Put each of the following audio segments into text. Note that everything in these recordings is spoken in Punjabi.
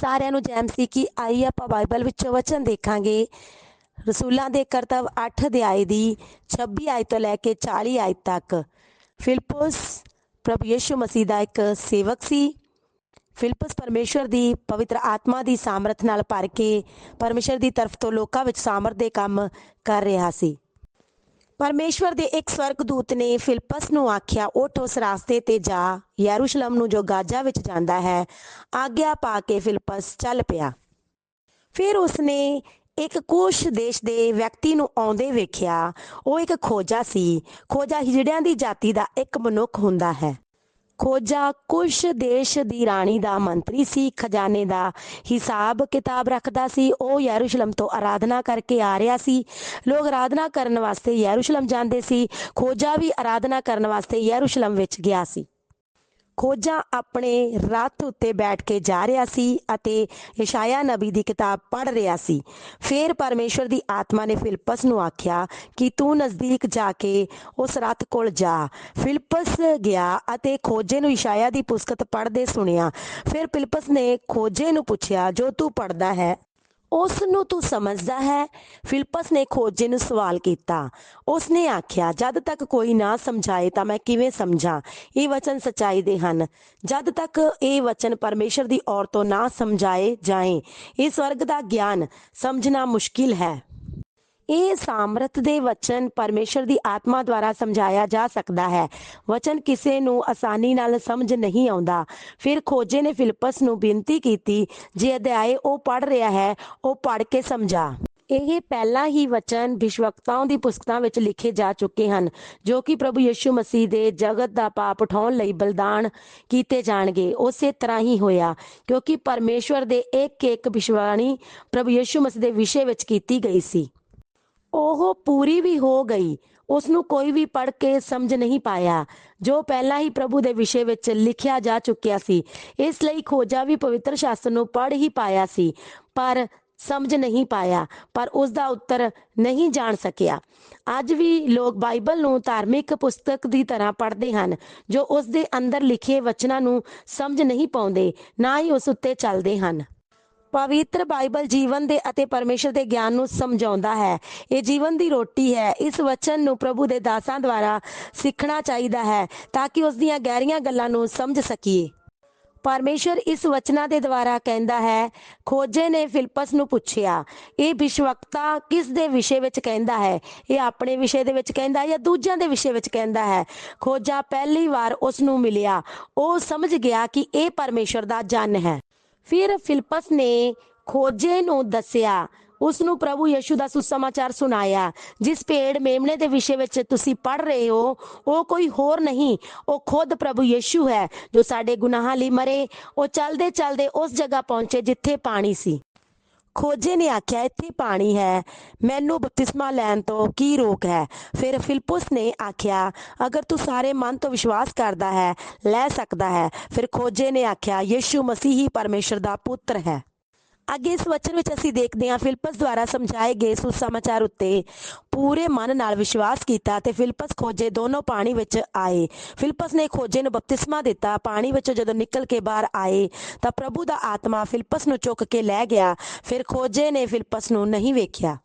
ਸਾਰਿਆਂ ਨੂੰ ਜੈਮ ਸੀ ਕਿ ਆਈ, ਆਪਾਂ ਬਾਈਬਲ ਵਿੱਚੋਂ ਵਚਨ ਦੇਖਾਂਗੇ। ਰਸੂਲਾਂ ਦੇ ਕਰਤਵ 8 ਅਧਿਆਏ ਦੀ 26 ਆਇਤ ਤੋਂ ਲੈ ਕੇ 40 ਆਇਤ ਤੱਕ। ਫਿਲਪਸ ਪ੍ਰਭੂ ਯਿਸੂ ਮਸੀਹ ਦਾ ਇੱਕ ਸੇਵਕ ਸੀ। ਫਿਲਪਸ ਪਰਮੇਸ਼ਵਰ ਦੀ ਪਵਿੱਤਰ ਆਤਮਾ ਦੀ ਸਾਮਰਥ ਨਾਲ ਭਰ ਕੇ ਪਰਮੇਸ਼ਵਰ ਦੀ ਤਰਫ ਤੋਂ ਲੋਕਾਂ ਵਿੱਚ ਸਾਮਰਥ ਦੇ ਕੰਮ ਕਰ ਰਿਹਾ ਸੀ। ਪਰਮੇਸ਼ਵਰ ਦੇ ਇੱਕ ਸਵਰਗਦੂਤ ਨੇ ਫਿਲਪਸ ਨੂੰ ਆਖਿਆ, ਉੱਠ ਉਸ ਰਾਸਤੇ ਤੇ ਜਾ, ਯਰੂਸ਼ਲਮ ਨੂੰ ਜੋ ਗਾਜ਼ਾ ਵਿੱਚ ਜਾਂਦਾ ਹੈ, ਆਗਿਆ ਪਾ ਕੇ ਫਿਲਪਸ ਚੱਲ ਪਿਆ। ਫਿਰ ਉਸਨੇ ਇੱਕ ਕੁਸ਼ ਦੇਸ਼ ਦੇ ਵਿਅਕਤੀ ਨੂੰ ਆਉਂਦੇ ਵੇਖਿਆ, ਉਹ ਇੱਕ ਖੋਜਾ ਸੀ। ਖੋਜਾ ਹਿਜੜਿਆਂ ਦੀ ਜਾਤੀ ਦਾ ਇੱਕ ਮਨੁੱਖ ਹੁੰਦਾ ਹੈ। ਖੋਜਾ ਕੁਸ਼ ਦੇਸ਼ ਦੀ ਰਾਣੀ ਦਾ ਮੰਤਰੀ ਸੀ, ਖਜ਼ਾਨੇ ਦਾ ਹਿਸਾਬ ਕਿਤਾਬ ਰੱਖਦਾ ਸੀ। ਉਹ ਯਰੂਸ਼ਲਮ ਤੋਂ ਆਰਾਧਨਾ ਕਰਕੇ ਆ ਰਿਹਾ ਸੀ। ਲੋਕ ਆਰਾਧਨਾ ਕਰਨ ਵਾਸਤੇ ਯਰੂਸ਼ਲਮ ਜਾਂਦੇ ਸੀ। ਖੋਜਾ ਵੀ ਆਰਾਧਨਾ ਕਰਨ ਵਾਸਤੇ ਯਰੂਸ਼ਲਮ ਵਿੱਚ ਗਿਆ ਸੀ। ਖੋਜਾ ਆਪਣੇ ਰੱਥ ਉੱਤੇ ਬੈਠ ਕੇ ਜਾ ਰਿਹਾ ਸੀ ਅਤੇ ਯਸ਼ਾਇਆ ਨਬੀ ਦੀ ਕਿਤਾਬ ਪੜ੍ਹ ਰਿਹਾ ਸੀ। ਫਿਰ ਪਰਮੇਸ਼ਵਰ ਦੀ ਆਤਮਾ ਨੇ ਫਿਲਪਸ ਨੂੰ ਆਖਿਆ ਕਿ ਤੂੰ ਨਜ਼ਦੀਕ ਜਾ ਕੇ ਉਸ ਰੱਥ ਕੋਲ ਜਾ। ਫਿਲਪਸ ਗਿਆ ਅਤੇ ਖੋਜੇ ਨੂੰ ਯਸ਼ਾਇਆ ਦੀ ਪੁਸਤਕ ਪੜ੍ਹਦੇ ਸੁਣਿਆ। ਫਿਰ ਫਿਲਪਸ ਨੇ ਖੋਜੇ ਨੂੰ ਪੁੱਛਿਆ, ਜੋ ਤੂੰ ਪੜ੍ਹਦਾ ਹੈ ਉਸ ਨੂੰ ਤੂੰ ਸਮਝਦਾ ਹੈ? ਫਿਲਿਪਸ ਨੇ ਖੋਜੇ ਨੂੰ ਸਵਾਲ ਕੀਤਾ। ਉਸ ਨੇ ਆਖਿਆ, ਜਦ ਤੱਕ ਕੋਈ ਨਾ ਸਮਝਾਏ ਤਾਂ ਮੈਂ ਕਿਵੇਂ ਸਮਝਾਂ? ਇਹ ਵਚਨ ਸਚਾਈ ਦੇ ਹਨ। ਜਦ ਤੱਕ ਇਹ ਵਚਨ ਪਰਮੇਸ਼ਰ ਦੀ ਔਰ ਤੋਂ ਨਾ ਸਮਝਾਏ ਜਾਏ, ਇਹ ਸਵਰਗ ਦਾ ਗਿਆਨ ਸਮਝਣਾ ਮੁਸ਼ਕਿਲ ਹੈ। ਇਹ ਸਾਮਰਥ ਦੇ ਵਚਨ ਪਰਮੇਸ਼ਰ ਦੀ ਆਤਮਾ ਦੁਆਰਾ ਸਮਝਾਇਆ ਜਾ ਸਕਦਾ ਹੈ। ਵਚਨ ਕਿਸੇ ਨੂੰ ਆਸਾਨੀ ਨਾਲ ਸਮਝ ਨਹੀਂ ਆਉਂਦਾ। ਫਿਰ ਖੋਜੇ ਨੇ ਫਿਲਿਪਸ ਨੂੰ ਬੇਨਤੀ ਕੀਤੀ, ਜੇ ਅਧਿਆਏ ਉਹ ਪੜ ਰਿਹਾ ਹੈ, ਉਹ ਪੜ ਕੇ ਸਮਝਾ। ਇਹ ਪਹਿਲਾਂ ਹੀ ਵਚਨ ਵਿਸ਼ਵਕਤਾਵਾਂ ਦੀ ਪੁਸਤਕਾਂ ਵਿੱਚ ਲਿਖੇ ਜਾ ਚੁੱਕੇ ਹਨ, ਜੋ ਕਿ ਪ੍ਰਭੂ ਯਿਸੂ ਮਸੀਹ ਦੇ ਜਗਤ ਦਾ ਪਾਪ ਉਠਾਉਣ ਲਈ ਬਲਿਦਾਨ ਕੀਤੇ ਜਾਣਗੇ। ਉਸੇ ਤਰ੍ਹਾਂ ਹੀ ਹੋਇਆ, ਕਿਉਂਕਿ ਪਰਮੇਸ਼ਵਰ ਦੇ ਇੱਕ ਇੱਕ ਵਿਸ਼ਵਾਣੀ ਪ੍ਰਭੂ ਯਿਸੂ ਮਸੀਹ ਦੇ ਵਿਸ਼ੇ ਵਿੱਚ ਕੀਤੀ ਗਈ ਸੀ। ਉਹ ਪੂਰੀ ਵੀ ਹੋ ਗਈ। ਉਸ ਨੂੰ ਕੋਈ ਵੀ ਪੜ੍ਹ ਕੇ ਸਮਝ ਨਹੀਂ ਪਾਇਆ, ਜੋ ਪਹਿਲਾਂ ਹੀ ਪ੍ਰਭੂ ਦੇ ਵਿਸ਼ੇ ਵਿੱਚ ਲਿਖਿਆ ਜਾ ਚੁੱਕਿਆ ਸੀ। ਇਸ ਲਈ ਖੋਜਾ ਵੀ ਪਵਿੱਤਰ ਸ਼ਾਸਤਰ ਨੂੰ ਪੜ੍ਹ ਹੀ ਪਾਇਆ ਸੀ, ਪਰ ਸਮਝ ਨਹੀਂ ਪਾਇਆ, ਪਰ ਉਸ ਦਾ ਉੱਤਰ ਨਹੀਂ ਜਾਣ ਸਕਿਆ। ਅੱਜ ਵੀ ਲੋਕ ਬਾਈਬਲ ਨੂੰ ਧਾਰਮਿਕ ਪੁਸਤਕ ਦੀ ਤਰ੍ਹਾਂ ਪੜ੍ਹਦੇ ਹਨ, ਜੋ ਉਸ ਦੇ ਅੰਦਰ ਲਿਖੇ ਵਚਨਾਂ ਨੂੰ ਸਮਝ ਨਹੀਂ ਪਾਉਂਦੇ, ਨਾ ਹੀ ਉਸ ਉੱਤੇ ਚੱਲਦੇ ਹਨ। ਪਵਿੱਤਰ ਬਾਈਬਲ ਜੀਵਨ ਦੇ ਅਤੇ ਪਰਮੇਸ਼ਰ ਦੇ ਗਿਆਨ ਨੂੰ ਸਮਝਾਉਂਦਾ ਹੈ। ਇਹ ਜੀਵਨ ਦੀ ਰੋਟੀ ਹੈ। ਇਸ ਵਚਨ ਨੂੰ ਪ੍ਰਭੂ ਦੇ ਦਾਸਾਂ ਦੁਆਰਾ ਸਿੱਖਣਾ ਚਾਹੀਦਾ ਹੈ ਤਾਂ ਕਿ ਉਸ ਦੀਆਂ ਗਹਿਰੀਆਂ ਗੱਲਾਂ ਨੂੰ ਸਮਝ ਸਕੀਏ। ਪਰਮੇਸ਼ਰ ਇਸ ਵਚਨਾਂ ਦੇ ਦੁਆਰਾ ਕਹਿੰਦਾ ਹੈ, ਖੋਜੇ ਨੇ ਫਿਲਪਸ ਨੂੰ ਪੁੱਛਿਆ, ਇਹ ਵਿਸ਼ਵਕਤਾ ਕਿਸ ਦੇ ਵਿਸ਼ੇ ਵਿੱਚ ਕਹਿੰਦਾ ਹੈ? ਇਹ ਆਪਣੇ ਵਿਸ਼ੇ ਦੇ ਵਿੱਚ ਕਹਿੰਦਾ ਹੈ ਜਾਂ ਦੂਜਿਆਂ ਦੇ ਵਿਸ਼ੇ ਵਿੱਚ ਕਹਿੰਦਾ ਹੈ? ਖੋਜਾ ਪਹਿਲੀ ਵਾਰ ਉਸ ਨੂੰ ਮਿਲਿਆ। ਉਹ ਸਮਝ ਗਿਆ ਕਿ ਇਹ ਪਰਮੇਸ਼ਰ ਦਾ ਜਨ ਹੈ। ਫਿਰ ਫਿਲਿਪਸ ਨੇ ਖੋਜੇ ਨੂੰ ਦੱਸਿਆ। ਉਸ ਨੂੰ ਪ੍ਰਭੂ ਯਿਸੂ ਦਾ ਸੁਸਮਾਚਾਰ ਸੁਣਾਇਆ। ਜਿਸ ਪੇੜ ਮੇਮਣੇ ਦੇ ਵਿਸ਼ੇ ਵਿੱਚ ਤੁਸੀਂ ਪੜ ਰਹੇ ਹੋ, ਉਹ ਕੋਈ ਹੋਰ ਨਹੀਂ, ਉਹ ਖੁਦ ਪ੍ਰਭੂ ਯਿਸੂ ਹੈ, ਜੋ ਸਾਡੇ ਗੁਨਾਹਾਂ ਲਈ ਮਰੇ, ਉਹ ਚਲਦੇ ਚਲਦੇ ਉਸ ਜਗ੍ਹਾ ਪਹੁੰਚੇ ਜਿੱਥੇ ਪਾਣੀ ਸੀ। ਖੋਜੇ ਨੇ ਆਖਿਆ ਇੱਥੇ ਪਾਣੀ ਹੈ, ਮੈਨੂੰ ਬਪਤਿਸਮਾ ਲੈਣ ਤੋਂ ਕੀ ਰੋਕ ਹੈ? ਫਿਰ ਫਿਲਿਪਸ ਨੇ ਆਖਿਆ, ਅਗਰ ਤੂੰ ਸਾਰੇ ਮਨ ਤੋਂ ਵਿਸ਼ਵਾਸ ਕਰਦਾ ਹੈ, ਲੈ ਸਕਦਾ ਹੈ। ਫਿਰ ਖੋਜੇ ਨੇ ਆਖਿਆ, ਯੀਸ਼ੂ ਮਸੀਹ ਹੀ ਪਰਮੇਸ਼ਰ ਦਾ ਪੁੱਤਰ ਹੈ। ਅੱਗੇ ਇਸ ਵਚਨ ਵਿੱਚ ਅਸੀਂ ਦੇਖਦੇ ਹਾਂ, ਫਿਲਪਸ ਦੁਆਰਾ ਸਮਝਾਏ ਗਏ ਸੁਸਮਾਚਾਰ ਉੱਤੇ ਪੂਰੇ ਮਨ ਨਾਲ ਵਿਸ਼ਵਾਸ ਕੀਤਾ ਤੇ ਫਿਲਪਸ ਖੋਜੇ ਦੋਨੋਂ ਪਾਣੀ ਵਿੱਚ ਆਏ। ਫਿਲਪਸ ਨੇ ਖੋਜੇ ਨੂੰ ਬਪਤਿਸਮਾ ਦਿੱਤਾ, ਪਾਣੀ ਵਿੱਚੋਂ ਜਦੋਂ ਨਿਕਲ ਕੇ ਬਾਹਰ ਆਏ ਤਾਂ ਪ੍ਰਭੂ ਦਾ ਆਤਮਾ ਫਿਲਪਸ ਨੂੰ ਚੁੱਕ ਕੇ ਲੈ ਗਿਆ, ਫਿਰ ਖੋਜੇ ਨੇ ਫਿਲਪਸ ਨੂੰ ਨਹੀਂ ਵੇਖਿਆ।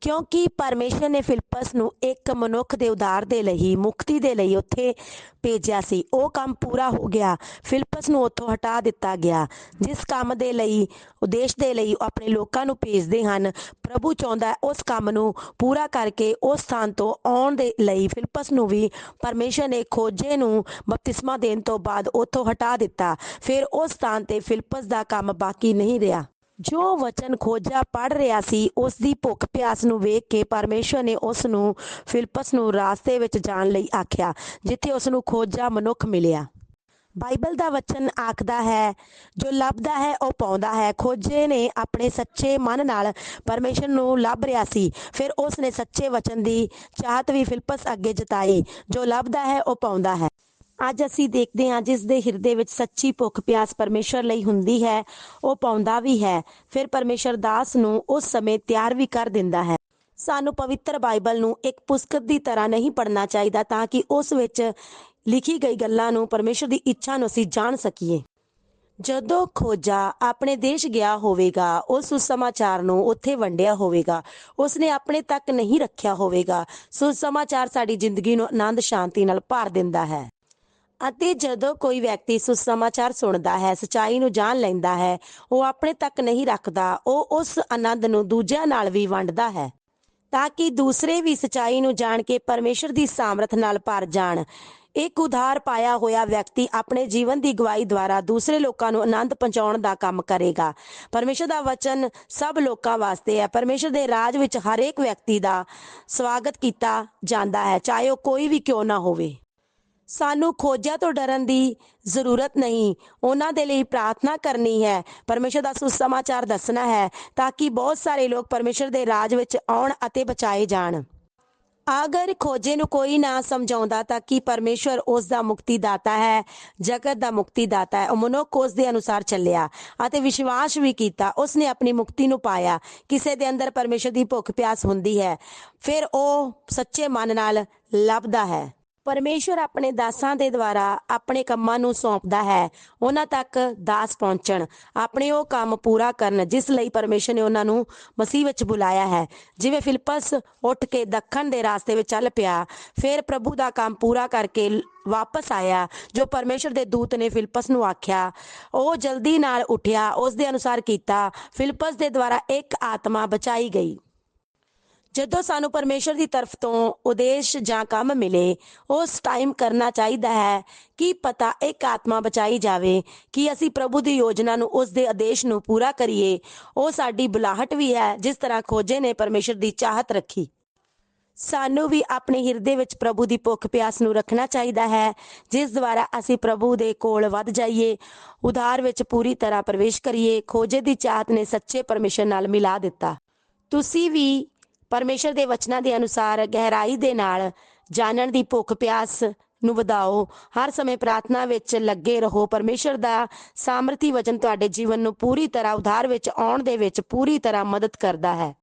ਕਿਉਂਕਿ ਪਰਮੇਸ਼ਰ ਨੇ ਫਿਲਪਸ ਨੂੰ ਇੱਕ ਮਨੁੱਖ ਦੇ ਉਦਾਰ ਦੇ ਲਈ, ਮੁਕਤੀ ਦੇ ਲਈ ਉੱਥੇ ਭੇਜਿਆ ਸੀ। ਉਹ ਕੰਮ ਪੂਰਾ ਹੋ ਗਿਆ। ਫਿਲਪਸ ਨੂੰ ਉੱਥੋਂ ਹਟਾ ਦਿੱਤਾ ਗਿਆ। ਜਿਸ ਕੰਮ ਦੇ ਲਈ, ਉਦੇਸ਼ ਦੇ ਲਈ ਉਹ ਆਪਣੇ ਲੋਕਾਂ ਨੂੰ ਭੇਜਦੇ ਹਨ, ਪ੍ਰਭੂ ਚਾਹੁੰਦਾ ਉਸ ਕੰਮ ਨੂੰ ਪੂਰਾ ਕਰਕੇ ਉਸ ਸਥਾਨ ਤੋਂ ਆਉਣ ਦੇ ਲਈ ਫਿਲਪਸ ਨੂੰ ਵੀ ਪਰਮੇਸ਼ਰ ਨੇ ਖੋਜੇ ਨੂੰ ਬਪਤਿਸਮਾ ਦੇਣ ਤੋਂ ਬਾਅਦ ਉੱਥੋਂ ਹਟਾ ਦਿੱਤਾ। ਫਿਰ ਉਸ ਸਥਾਨ ਤੇ ਫਿਲਪਸ ਦਾ ਕੰਮ ਬਾਕੀ ਨਹੀਂ ਰਿਹਾ। ਜੋ ਵਚਨ ਖੋਜਾ ਪੜ ਰਿਹਾ ਸੀ ਉਸ ਦੀ ਭੁੱਖ ਪਿਆਸ ਨੂੰ ਵੇਖ ਕੇ ਪਰਮੇਸ਼ਰ ਨੇ ਉਸ ਨੂੰ ਫਿਲਪਸ ਨੂੰ ਰਾਸਤੇ ਵਿੱਚ ਜਾਣ ਲਈ ਆਖਿਆ, ਜਿੱਥੇ ਉਸ ਨੂੰ ਖੋਜਾ ਮਨੁੱਖ ਮਿਲਿਆ। ਬਾਈਬਲ ਦਾ ਵਚਨ ਆਖਦਾ ਹੈ, ਜੋ ਲੱਭਦਾ ਹੈ, ਉਹ ਪਾਉਂਦਾ ਹੈ। ਖੋਜੇ ਨੇ ਆਪਣੇ ਸੱਚੇ ਮਨ ਨਾਲ ਪਰਮੇਸ਼ਰ ਨੂੰ ਲੱਭ ਰਿਹਾ ਸੀ। ਫਿਰ ਉਸ ਨੇ ਸੱਚੇ ਵਚਨ ਦੀ ਚਾਹਤ ਵੀ ਫਿਲਪਸ ਅੱਗੇ ਜਤਾਈ, ਜੋ ਲੱਭਦਾ ਹੈ, ਉਹ ਪਾਉਂਦਾ ਹੈ। ਅੱਜ ਅਸੀਂ ਦੇਖਦੇ ਹਾਂ ਜਿਸ ਦੇ ਹਿਰਦੇ ਵਿੱਚ ਸੱਚੀ ਭੁੱਖ ਪਿਆਸ ਪਰਮੇਸ਼ਰ ਲਈ ਹੁੰਦੀ ਹੈ, ਉਹ ਪਾਉਂਦਾ ਵੀ ਹੈ। ਫਿਰ ਪਰਮੇਸ਼ਰ ਦਾਸ ਨੂੰ ਉਸ ਸਮੇਂ ਤਿਆਰ ਵੀ ਕਰ ਦਿੰਦਾ ਹੈ। ਸਾਨੂੰ ਪਵਿੱਤਰ ਬਾਈਬਲ ਨੂੰ ਇੱਕ ਪੁਸਤਕ ਦੀ ਤਰ੍ਹਾਂ ਨਹੀਂ ਪੜ੍ਹਨਾ ਚਾਹੀਦਾ ਤਾਂ ਕਿ ਉਸ ਵਿੱਚ ਲਿਖੀ ਗਈ ਗੱਲਾਂ ਨੂੰ ਪਰਮੇਸ਼ਰ ਦੀ ਇੱਛਾ ਨੂੰ ਅਸੀਂ ਜਾਣ ਸਕੀਏ। ਜਦੋਂ ਖੋਜਾ ਆਪਣੇ ਦੇਸ਼ ਗਿਆ ਹੋਵੇਗਾ, ਉਸ ਸੁਸਮਾਚਾਰ ਨੂੰ ਉੱਥੇ ਵੰਡਿਆ ਹੋਵੇਗਾ। ਉਸਨੇ ਆਪਣੇ ਤੱਕ ਨਹੀਂ ਰੱਖਿਆ ਹੋਵੇਗਾ। ਸੁਸਮਾਚਾਰ ਸਾਡੀ ਜ਼ਿੰਦਗੀ ਨੂੰ ਆਨੰਦ ਸ਼ਾਂਤੀ ਨਾਲ ਭਰ ਦਿੰਦਾ ਹੈ। ਅਤੇ ਜਦੋਂ ਕੋਈ ਵਿਅਕਤੀ ਸੁਸਮਾਚਾਰ ਸੁਣਦਾ ਹੈ, ਸਚਾਈ ਨੂੰ ਜਾਣ ਲੈਂਦਾ ਹੈ, ਉਹ ਆਪਣੇ ਤੱਕ ਨਹੀਂ ਰੱਖਦਾ, ਉਹ ਉਸ ਆਨੰਦ ਨੂੰ ਦੂਜਿਆਂ ਨਾਲ ਵੀ ਵੰਡਦਾ ਹੈ। ਤਾਂ ਕਿ ਦੂਸਰੇ ਵੀ ਸਚਾਈ ਨੂੰ ਜਾਣ ਕੇ ਪਰਮੇਸ਼ਰ ਦੀ ਸਾਮਰਥ ਨਾਲ ਭਰ ਜਾਣ। ਇੱਕ ਉਧਾਰ ਪਾਇਆ ਹੋਇਆ ਵਿਅਕਤੀ ਆਪਣੇ ਜੀਵਨ ਦੀ ਗਵਾਹੀ ਦੁਆਰਾ ਦੂਸਰੇ ਲੋਕਾਂ ਨੂੰ ਆਨੰਦ ਪਹੁੰਚਾਉਣ ਦਾ ਕੰਮ ਕਰੇਗਾ। ਪਰਮੇਸ਼ਰ ਦਾ ਵਚਨ ਸਭ ਲੋਕਾਂ ਵਾਸਤੇ ਹੈ। ਪਰਮੇਸ਼ਰ ਦੇ ਰਾਜ ਵਿੱਚ ਹਰੇਕ ਵਿਅਕਤੀ ਦਾ ਸਵਾਗਤ ਕੀਤਾ ਜਾਂਦਾ ਹੈ, ਚਾਹੇ ਉਹ ਕੋਈ ਵੀ ਕਿਉਂ ਨਾ ਹੋਵੇ। ਸਾਨੂੰ ਖੋਜਾਂ ਤੋਂ ਡਰਨ ਦੀ ਜ਼ਰੂਰਤ ਨਹੀਂ। ਉਹਨਾਂ ਦੇ ਲਈ ਪ੍ਰਾਰਥਨਾ ਕਰਨੀ ਹੈ। ਪਰਮੇਸ਼ਰ ਦਾ ਸੁਸਮਾਚਾਰ ਦੱਸਣਾ ਹੈ ਤਾਂ ਕਿ ਬਹੁਤ ਸਾਰੇ ਲੋਕ ਪਰਮੇਸ਼ਰ ਦੇ ਰਾਜ ਵਿੱਚ ਆਉਣ ਅਤੇ ਬਚਾਏ ਜਾਣ। ਅਗਰ ਖੋਜੇ ਨੂੰ ਕੋਈ ਨਾ ਸਮਝਾਉਂਦਾ ਤਾਂ ਕਿ ਪਰਮੇਸ਼ਰ ਉਸ ਦਾ ਮੁਕਤੀ ਦਾਤਾ ਹੈ? ਜਗਤ ਦਾ ਮੁਕਤੀ ਦਾਤਾ ਹੈ। ਉਹ ਮਨੁੱਖ ਉਸ ਦੇ ਅਨੁਸਾਰ ਚੱਲਿਆ ਅਤੇ ਵਿਸ਼ਵਾਸ ਵੀ ਕੀਤਾ। ਉਸ ਨੇ ਆਪਣੀ ਮੁਕਤੀ ਨੂੰ ਪਾਇਆ। ਕਿਸੇ ਦੇ ਅੰਦਰ ਪਰਮੇਸ਼ਰ ਦੀ ਭੁੱਖ ਪਿਆਸ ਹੁੰਦੀ ਹੈ। ਫਿਰ ਉਹ ਸੱਚੇ ਮਨ ਨਾਲ ਲੱਭਦਾ ਹੈ। ਪਰਮੇਸ਼ਰ ਆਪਣੇ ਦਾਸਾਂ ਦੇ ਦੁਆਰਾ ਆਪਣੇ ਕੰਮਾਂ ਨੂੰ ਸੌਂਪਦਾ ਹੈ। ਉਹਨਾਂ ਤੱਕ ਦਾਸ ਪਹੁੰਚਣ। ਆਪਣੇ ਉਹ ਕੰਮ ਪੂਰਾ ਕਰਨ ਜਿਸ ਲਈ ਪਰਮੇਸ਼ਰ ਨੇ ਉਹਨਾਂ ਨੂੰ ਮਸੀਹ ਵਿੱਚ ਬੁਲਾਇਆ ਹੈ। ਜਿਵੇਂ ਫਿਲਪਸ ਉੱਠ ਕੇ ਦੱਖਣ ਦੇ ਰਾਸਤੇ ਵਿੱਚ ਚੱਲ ਪਿਆ, ਫਿਰ ਪ੍ਰਭੂ ਦਾ ਕੰਮ ਪੂਰਾ ਕਰਕੇ ਵਾਪਸ ਆਇਆ, ਜੋ ਪਰਮੇਸ਼ਰ ਦੇ ਦੂਤ ਨੇ ਫਿਲਪਸ ਨੂੰ ਆਖਿਆ। ਉਹ ਜਲਦੀ ਨਾਲ ਉੱਠਿਆ ਉਸ ਦੇ ਅਨੁਸਾਰ ਕੀਤਾ। ਫਿਲਪਸ ਦੇ ਦੁਆਰਾ ਇੱਕ ਆਤਮਾ ਬਚਾਈ ਗਈ। ਜਦੋਂ ਸਾਨੂੰ ਪਰਮੇਸ਼ਰ ਦੀ ਤਰਫ ਤੋਂ ਉਦੇਸ਼ ਜਾਂ ਕੰਮ ਮਿਲੇ, ਉਸ ਟਾਈਮ ਕਰਨਾ ਚਾਹੀਦਾ ਹੈ ਕਿ ਪਤਾ ਇੱਕ ਆਤਮਾ ਬਚਾਈ ਜਾਵੇ ਕਿ ਅਸੀਂ ਪ੍ਰਭੂ ਦੀ ਯੋਜਨਾ ਨੂੰ ਉਸ ਦੇ ਆਦੇਸ਼ ਨੂੰ ਪੂਰਾ ਕਰੀਏ। ਉਹ ਸਾਡੀ ਬੁਲਾਹਟ ਵੀ ਹੈ, ਜਿਸ ਤਰ੍ਹਾਂ ਖੋਜੇ ਨੇ ਪਰਮੇਸ਼ਰ ਦੀ ਚਾਹਤ ਰੱਖੀ। ਸਾਨੂੰ ਵੀ ਆਪਣੇ ਹਿਰਦੇ ਵਿੱਚ ਪ੍ਰਭੂ ਦੀ ਭੁੱਖ ਪਿਆਸ ਨੂੰ ਰੱਖਣਾ ਚਾਹੀਦਾ ਹੈ, ਜਿਸ ਦੁਆਰਾ ਅਸੀਂ ਪ੍ਰਭੂ ਦੇ ਕੋਲ ਵੱਧ ਜਾਈਏ, ਉਧਾਰ ਵਿੱਚ ਪੂਰੀ ਤਰ੍ਹਾਂ ਪ੍ਰਵੇਸ਼ ਕਰੀਏ, ਖੋਜੇ ਦੀ ਚਾਹਤ ਨੇ ਸੱਚੇ ਪਰਮੇਸ਼ਰ ਨਾਲ ਮਿਲਾ ਦਿੱਤਾ। ਤੁਸੀਂ ਵੀ ਪਰਮੇਸ਼ਰ ਦੇ ਵਚਨਾਂ ਦੇ ਅਨੁਸਾਰ ਗਹਿਰਾਈ ਦੇ ਨਾਲ ਜਾਣਨ ਦੀ ਭੁੱਖ ਪਿਆਸ ਨੂੰ ਵਧਾਓ। ਹਰ ਸਮੇਂ ਪ੍ਰਾਰਥਨਾ ਵਿੱਚ ਲੱਗੇ ਰਹੋ। ਪਰਮੇਸ਼ਰ ਦਾ ਸਾਮਰਥੀ ਵਚਨ ਤੁਹਾਡੇ ਜੀਵਨ ਨੂੰ ਪੂਰੀ ਤਰ੍ਹਾਂ ਉਧਾਰ ਵਿੱਚ ਆਉਣ ਦੇ ਵਿੱਚ ਪੂਰੀ ਤਰ੍ਹਾਂ ਮਦਦ ਕਰਦਾ ਹੈ।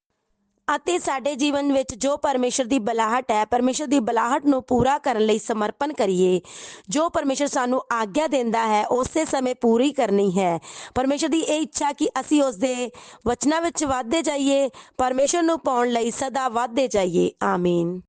ਅਤੇ ਸਾਡੇ ਜੀਵਨ ਵਿੱਚ ਜੋ ਪਰਮੇਸ਼ਰ ਦੀ ਬਲਾਹਟ ਹੈ, ਪਰਮੇਸ਼ਰ ਦੀ ਬਲਾਹਟ ਨੂੰ ਪੂਰਾ ਕਰਨ ਲਈ ਸਮਰਪਣ ਕਰੀਏ। ਜੋ ਪਰਮੇਸ਼ਰ ਸਾਨੂੰ ਆਗਿਆ ਦਿੰਦਾ ਹੈ, ਉਸੇ ਸਮੇਂ ਪੂਰੀ ਕਰਨੀ ਹੈ। ਪਰਮੇਸ਼ਰ ਦੀ ਇਹ ਇੱਛਾ ਕਿ ਅਸੀਂ ਉਸ ਦੇ ਵਚਨਾਂ ਵਿੱਚ ਵਧਦੇ ਜਾਈਏ, ਪਰਮੇਸ਼ਰ ਨੂੰ ਪਾਉਣ ਲਈ ਸਦਾ ਵਧਦੇ ਜਾਈਏ। ਆਮੀਨ।